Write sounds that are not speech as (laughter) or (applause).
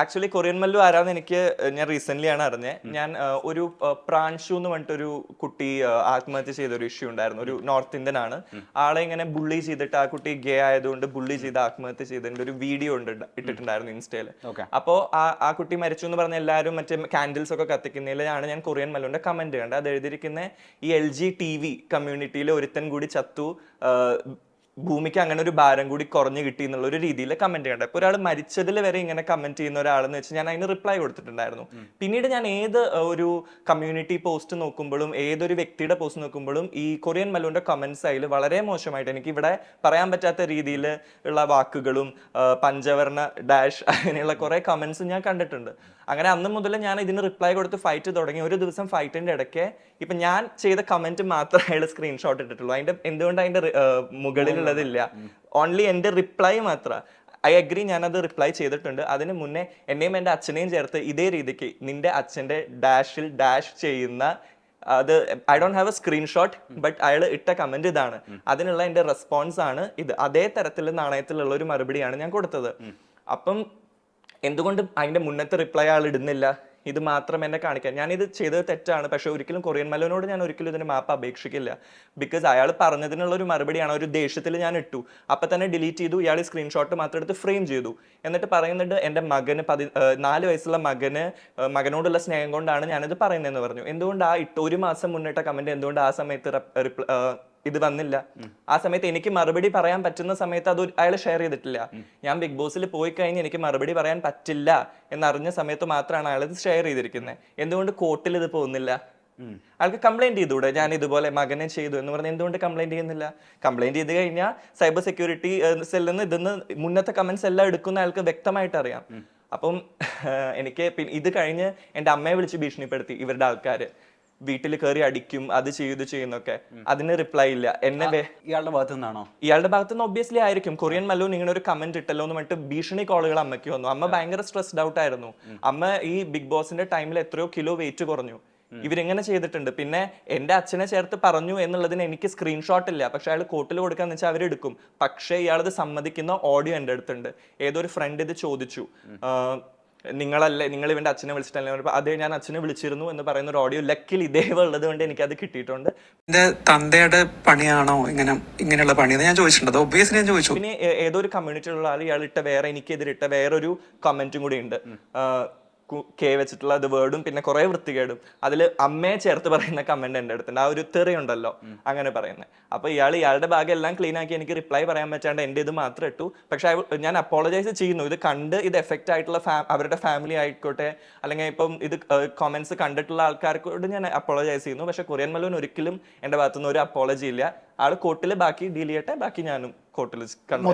Actually Korean Mallu ആരാന്ന് എനിക്ക് ഞാൻ റീസെന്റ് ആണ് അറിഞ്ഞത് ഞാൻ ഒരു പ്രാൻഷു എന്ന് പറഞ്ഞിട്ടൊരു കുട്ടി ആത്മഹത്യ ചെയ്ത ഒരു ഇഷ്യൂ ഉണ്ടായിരുന്നു. ഒരു നോർത്ത് ഇന്ത്യൻ ആണ്. ആളെ ഇങ്ങനെ ബുള്ളി ചെയ്തിട്ട് ആ കുട്ടി ഗേ ആയതുകൊണ്ട് ബുള്ളി ചെയ്ത് ആത്മഹത്യ ചെയ്തതിന്റെ ഒരു വീഡിയോ ഉണ്ട് ഇട്ടിട്ടുണ്ടായിരുന്നു ഇൻസ്റ്റയിൽ. അപ്പോ ആ ആ കുട്ടി മരിച്ചു എന്ന് പറഞ്ഞ എല്ലാവരും മറ്റേ കാൻഡിൽസ് ഒക്കെ കത്തിക്കുന്നതിലാണ് ഞാൻ കൊറിയൻ മല്ലുവിന്റെ കമന്റ് കണ്ടത് അത് എഴുതിയിരിക്കുന്ന ഈ എൽ ജി ടി വി കമ്മ്യൂണിറ്റിയിൽ ഒരുത്തൻ കൂടി ചത്തു ഭൂമിക്ക് അങ്ങനെ ഒരു ഭാരം കൂടി കുറഞ്ഞു കിട്ടി എന്നുള്ള ഒരു രീതിയിൽ കമന്റ് ചെയ്യേണ്ടത് ഇപ്പൊ ഒരാൾ മരിച്ചതിൽ വരെ ഇങ്ങനെ കമന്റ് ചെയ്യുന്ന ഒരാളെന്ന് വെച്ച് ഞാൻ അതിന് റിപ്ലൈ കൊടുത്തിട്ടുണ്ടായിരുന്നു. പിന്നീട് ഞാൻ ഏത് ഒരു കമ്മ്യൂണിറ്റി പോസ്റ്റ് നോക്കുമ്പോഴും ഏതൊരു വ്യക്തിയുടെ പോസ്റ്റ് നോക്കുമ്പോഴും ഈ കൊറിയൻ മലുവിന്റെ കമന്റ്സ് അതിൽ വളരെ മോശമായിട്ട് എനിക്ക് ഇവിടെ പറയാൻ പറ്റാത്ത രീതിയിൽ ഉള്ള വാക്കുകളും പഞ്ചവർണ ഡാഷ് (laughs) അങ്ങനെയുള്ള കുറെ കമന്റ്സ് ഞാൻ കണ്ടിട്ടുണ്ട്. അങ്ങനെ അന്ന് മുതൽ ഞാൻ ഇതിന് റിപ്ലൈ കൊടുത്ത് ഫൈറ്റ് തുടങ്ങി. ഒരു ദിവസം ഫൈറ്റിന്റെ ഇടയ്ക്ക് ഇപ്പൊ ഞാൻ ചെയ്ത കമന്റ് മാത്രമേ അയാൾ സ്ക്രീൻഷോട്ട് ഇട്ടിട്ടുള്ളൂ. അതിന്റെ എന്തുകൊണ്ട് അതിന്റെ റി- മുകളിലുള്ളതില്ല ഓൺലി എന്റെ റിപ്ലൈ മാത്രം. ഐ അഗ്രി ഞാനത് റിപ്ലൈ ചെയ്തിട്ടുണ്ട്. അതിന് മുന്നേ എന്നെയും എന്റെ അച്ഛനെയും ചേർത്ത് ഇതേ രീതിക്ക് നിന്റെ അച്ഛന്റെ ഡാഷിൽ ഡാഷ് ചെയ്യുന്ന അത് I don't have a screenshot but അയാൾ ഇട്ട കമന്റ് ഇതാണ്. അതിനുള്ള എന്റെ റെസ്പോൺസ് ആണ് ഇത്. അതേ തരത്തിൽ നാണയത്തിലുള്ള ഒരു മറുപടിയാണ് ഞാൻ കൊടുത്തത്. അപ്പം എന്തുകൊണ്ട് അതിന്റെ മുന്നത്തെ റിപ്ലൈ ആൾ ഇടുന്നില്ല? ഇത് മാത്രം എന്നെ കാണിക്കാൻ. ഞാനിത് ചെയ്തത് തെറ്റാണ്. പക്ഷേ ഒരിക്കലും കൊറിയൻ മലോനോട് ഞാൻ ഒരിക്കലും ഇതിന് മാപ്പ് അപേക്ഷിക്കില്ല. ബിക്കോസ് അയാൾ പറഞ്ഞതിനുള്ള ഒരു മറുപടിയാണ്. ഒരു ദേഷ്യത്തിൽ ഞാൻ ഇട്ടു. അപ്പം തന്നെ ഡിലീറ്റ് ചെയ്തു. ഇയാൾ സ്ക്രീൻഷോട്ട് മാത്രം എടുത്ത് ഫ്രെയിം ചെയ്തു. എന്നിട്ട് പറയുന്നുണ്ട് എന്റെ മകന് പതി നാല് വയസ്സുള്ള മകന് മകനോടുള്ള സ്നേഹം കൊണ്ടാണ് ഞാനിത് പറയുന്നതെന്ന് പറഞ്ഞു. എന്തുകൊണ്ട് ആ ഇട്ട് ഒരു മാസം മുന്നിട്ട കമന്റ് എന്തുകൊണ്ട് ആ സമയത്ത് ഇത് വന്നില്ല. ആ സമയത്ത് എനിക്ക് മറുപടി പറയാൻ പറ്റുന്ന സമയത്ത് അത് അയാൾ ഷെയർ ചെയ്തിട്ടില്ല. ഞാൻ ബിഗ് ബോസിൽ പോയി കഴിഞ്ഞ് എനിക്ക് മറുപടി പറയാൻ പറ്റില്ല എന്നറിഞ്ഞ സമയത്ത് മാത്രമാണ് അയാൾ ഇത് ഷെയർ ചെയ്തിരിക്കുന്നത് എന്തുകൊണ്ട് കോർട്ടിൽ ഇത് പോകുന്നില്ല? അയാൾക്ക് കംപ്ലൈന്റ് ചെയ്തുകൂടെ? ഞാൻ ഇതുപോലെ മകനെ ചെയ്തു എന്ന് പറഞ്ഞ് എന്തുകൊണ്ട് കംപ്ലൈന്റ് ചെയ്യുന്നില്ല? കംപ്ലൈന്റ് ചെയ്ത് കഴിഞ്ഞാൽ സൈബർ സെക്യൂരിറ്റി സെല്ലിൽ നിന്ന് ഇതിന്ന് മുന്നത്തെ കമന്റ്സ് എല്ലാം എടുക്കുന്ന അയാൾക്ക് വ്യക്തമായിട്ട് അറിയാം. അപ്പം (laughs) എനിക്ക് ഇത് കഴിഞ്ഞ് എന്റെ അമ്മയെ വിളിച്ച് ഭീഷണിപ്പെടുത്തി ഇവരുടെ ആൾക്കാര്. വീട്ടിൽ കയറി അടിക്കും അത് ചെയ്ത് ചെയ്യുന്നൊക്കെ അതിന് റിപ്ലൈ ഇല്ല. എന്നെ ഇയാളുടെ ഭാഗത്തു നിന്നാണോ? ഇയാളുടെ ഭാഗത്ത് നിന്ന് ഒബ്വിയസ്ലി ആയിരിക്കും. കൊറിയൻ മല്ലു ഇങ്ങനെ ഒരു കമന്റ് ഇട്ടല്ലോ എന്ന് പറഞ്ഞിട്ട് ഭീഷണി കോളുകൾ അമ്മയ്ക്ക് വന്നു. അമ്മ ഭയങ്കര സ്ട്രെസ്ഡ് ഔട്ട് ആയിരുന്നു. അമ്മ ഈ ബിഗ് ബോസിന്റെ ടൈമിൽ എത്രയോ കിലോ വെയിറ്റ് കുറഞ്ഞു. ഇവരിങ്ങനെ ചെയ്തിട്ടുണ്ട്. പിന്നെ എന്റെ അച്ഛനെ ചേർത്ത് പറഞ്ഞു എന്നുള്ളതിന് എനിക്ക് സ്ക്രീൻഷോട്ട് ഇല്ല. പക്ഷെ അയാൾ കോട്ടിൽ കൊടുക്കാന്ന് വെച്ചാൽ അവരെടുക്കും പക്ഷേ ഇയാളത് സമ്മതിക്കുന്ന ഓഡിയോ എന്റെ അടുത്തുണ്ട്. ഏതൊരു ഫ്രണ്ട് ഇത് ചോദിച്ചു. നിങ്ങളല്ലേ നിങ്ങൾ ഇവന്റെ അച്ഛനെ വിളിച്ചിട്ടല്ലേ പറഞ്ഞപ്പോ, അതെ ഞാൻ അച്ഛനെ വിളിച്ചിരുന്നു എന്ന് പറയുന്ന ഒരു ഓഡിയോ ലക്കിൽ ഇതേ ഉള്ളത് കൊണ്ട് എനിക്ക് അത് കിട്ടിയിട്ടുണ്ട്. എന്റെ തന്തയുടെ പണിയാണോ ഇങ്ങനെ ഇങ്ങനെയുള്ള പണി? ഞാൻ ചോദിച്ചിട്ടുണ്ട്. ഒബിയസ് ഒബ്വിയസ്ലി ഞാൻ ചോദിച്ചു. പിന്നെ ഏതൊരു ഏതോ ഒരു കമ്മ്യൂണിറ്റിയിലുള്ള ആൾ ഇയാൾ ഇട്ട വേറെ എനിക്കെതിരിട്ട വേറൊരു കമന്റും കൂടി ഉണ്ട്. കെ വെച്ചിട്ടുള്ള അത് വേർഡും പിന്നെ കുറെ വൃത്തികേടും. അതിൽ അമ്മയെ ചേർത്ത് പറയുന്ന കമന്റ് എന്റെ അടുത്തുണ്ട്. ആ ഒരു തെറി ഉണ്ടല്ലോ അങ്ങനെ പറയുന്നത് അപ്പോൾ ഇയാൾ ഇയാളുടെ ഭാഗം എല്ലാം ക്ലീൻ ആക്കി എനിക്ക് റിപ്ലൈ പറയാൻ പറ്റാണ്ട് എന്റെ ഇത് മാത്രം ഇട്ടു. പക്ഷെ ഞാൻ അപ്പോളജൈസ് ചെയ്യുന്നു. ഇത് കണ്ട് ഇത് എഫക്റ്റ് ആയിട്ടുള്ള ഫാ അവരുടെ ഫാമിലി ആയിക്കോട്ടെ അല്ലെങ്കിൽ ഇപ്പം ഇത് കോമന്റ്സ് കണ്ടിട്ടുള്ള ആൾക്കാർക്കോട് ഞാൻ അപ്പോളജൈസ് ചെയ്യുന്നു. പക്ഷെ കൊറിയൻ മലൂൻ ഒരിക്കലും എന്റെ ഭാഗത്തുനിന്ന് ഒരു അപ്പോളജി ഇല്ല. ആൾ കോട്ടിൽ ബാക്കി ഡീൽ ചെയ്യട്ടെ ബാക്കി ഞാനും കോട്ടിൽ കണ്ടു